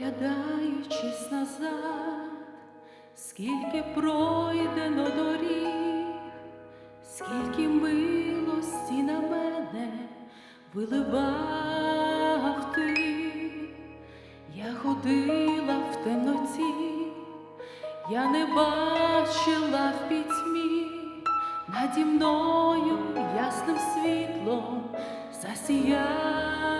Оглядаючись назад, скільки пройдено доріг, скільки милості на мене виливав ти, я ходила в темноті, я не бачила в пітьмі, наді мною ясним світлом засіяв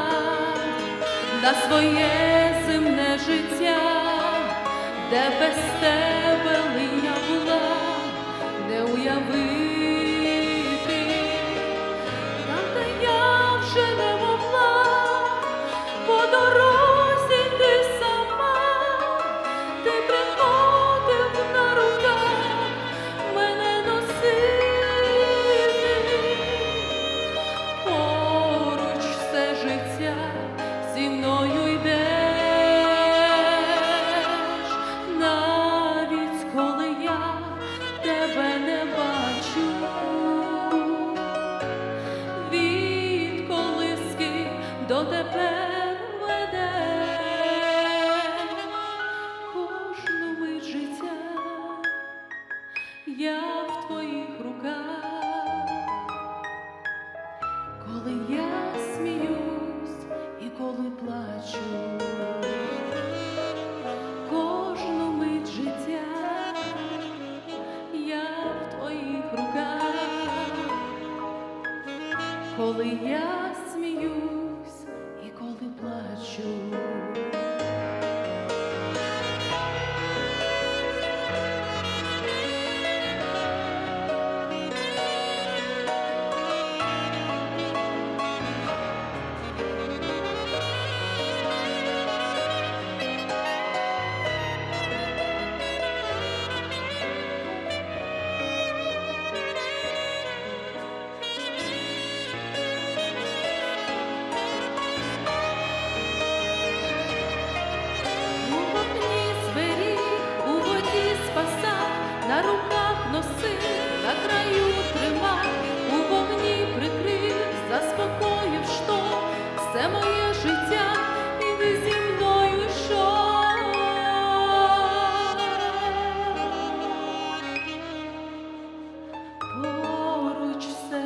на своє земне життя де без тебе навіть коли я тебе не бачу, відколи скіп до тепер веде кожну мить життя, я в твоїх руках. Коли я сміюсь і коли плачу, кожну мить життя я в твоїх руках, коли я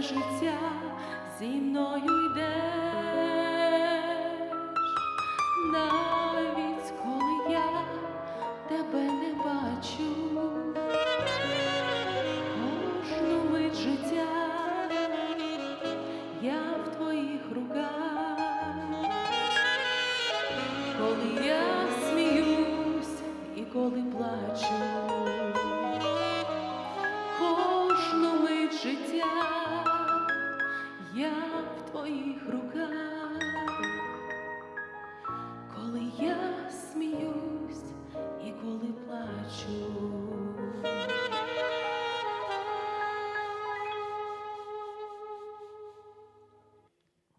життя зі мною йдеш, навіть коли я тебе не бачу, мить життя я в твоїх руках, коли я твоїх руках, коли я сміюсь і коли плачу.